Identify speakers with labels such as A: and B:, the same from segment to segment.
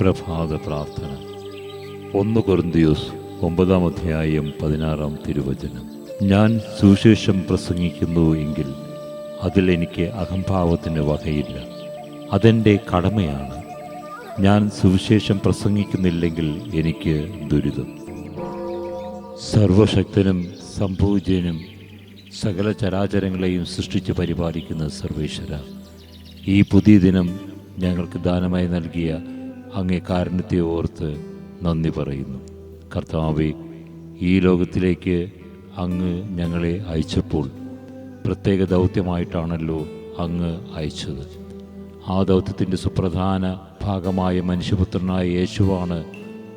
A: പ്രഭാത പ്രാർത്ഥന. ഒന്ന് കൊറിന്തിയോസ് ഒമ്പതാം അധ്യായം പതിനാറാം തിരുവചനം. ഞാൻ സുശേഷം പ്രസംഗിക്കുന്നു എങ്കിൽ അതിലെനിക്ക് അഹംഭാവത്തിന് വകയില്ല. അതെന്റെ കടമയാണ്. ഞാൻ സുവിശേഷം പ്രസംഗിക്കുന്നില്ലെങ്കിൽ എനിക്ക് ദുരിതം. സർവശക്തനും സംഭൂജനും സകല ചരാചരങ്ങളെയും സൃഷ്ടിച്ച് പരിപാലിക്കുന്ന സർവേശ്വര ഈ പുതിയ ദിനം ഞങ്ങൾക്ക് ദാനമായി നൽകിയ അങ്ങേ കാരുണ്യത്തെ ഓർത്ത് നന്ദി പറയുന്നു. കർത്താവെ ഈ ലോകത്തിലേക്ക് അങ്ങ് ഞങ്ങളെ അയച്ചപ്പോൾ പ്രത്യേക ദൗത്യമായിട്ടാണല്ലോ അങ്ങ് അയച്ചത്. ആ ദൗത്യത്തിന്റെ സുപ്രധാന ഭാഗമായ മനുഷ്യപുത്രനായ യേശുവാണ്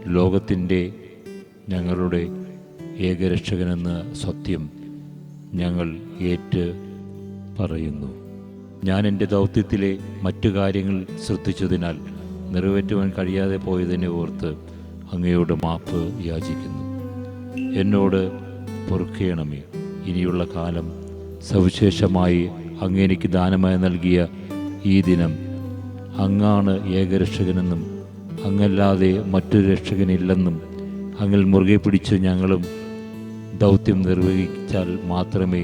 A: ലോകത്തിന്റെ ഞങ്ങളുടെ ഏകരക്ഷകനെന്ന സത്യം ഞങ്ങൾ ഏറ്റ് പറയുന്നു. ഞാൻ എന്റെ ദൗത്യത്തിലെ മറ്റു കാര്യങ്ങൾ ശ്രദ്ധിച്ചതിനാൽ നിറവേറ്റുവാൻ കഴിയാതെ പോയതിനെ ഓർത്ത് അങ്ങയോട് മാപ്പ് യാചിക്കുന്നു. എന്നോട് പൊറുക്കേണമേ ഇനിയുള്ള കാലം സവിശേഷമായി അങ്ങ് എനിക്ക് ദാനമായി നൽകിയ ഈ ദിനം അങ്ങാണ് ഏകരക്ഷകനെന്നും അങ്ങല്ലാതെ മറ്റൊരു രക്ഷകനില്ലെന്നും അങ്ങിൽ മുറുകെ പിടിച്ച് ഞങ്ങളും ദൗത്യം നിർവഹിച്ചാൽ മാത്രമേ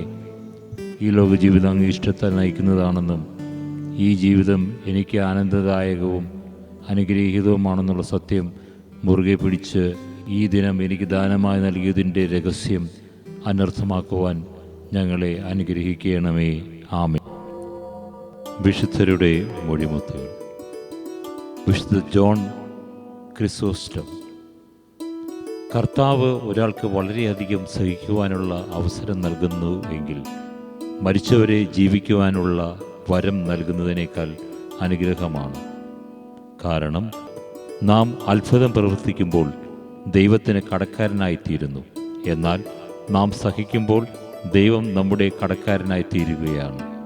A: ഈ ലോക ജീവിതം അങ്ങ് ഇഷ്ടത്താൽ നയിക്കുന്നതാണെന്നും ഈ ജീവിതം എനിക്ക് ആനന്ദദായകവും അനുഗ്രഹീതവുമാണെന്നുള്ള സത്യം മുറുകെ പിടിച്ച് ഈ ദിനം എനിക്ക് ദാനമായി നൽകിയതിന്റെ രഹസ്യം അനർത്ഥമാക്കുവാൻ ഞങ്ങളെ അനുഗ്രഹിക്കണമേ. ആമേ വിശുദ്ധരുടെ മൊഴിമുത്തുകൾ. വിശുദ്ധ ജോൺ ക്രിസോസ്റ്റം. കർത്താവ് ഒരാൾക്ക് വളരെയധികം സഹിക്കുവാനുള്ള അവസരം നൽകുന്നു എങ്കിൽ മരിച്ചവരെ ജീവിക്കുവാനുള്ള വരം നൽകുന്നതിനേക്കാൾ അനുഗ്രഹമാണ്. കാരണം നാം അത്ഭുതം പ്രവർത്തിക്കുമ്പോൾ ദൈവത്തിന് കടക്കാരനായിത്തീരുന്നു. എന്നാൽ നാം സഹിക്കുമ്പോൾ ദൈവം നമ്മുടെ കടക്കാരനായിത്തീരുകയാണ്.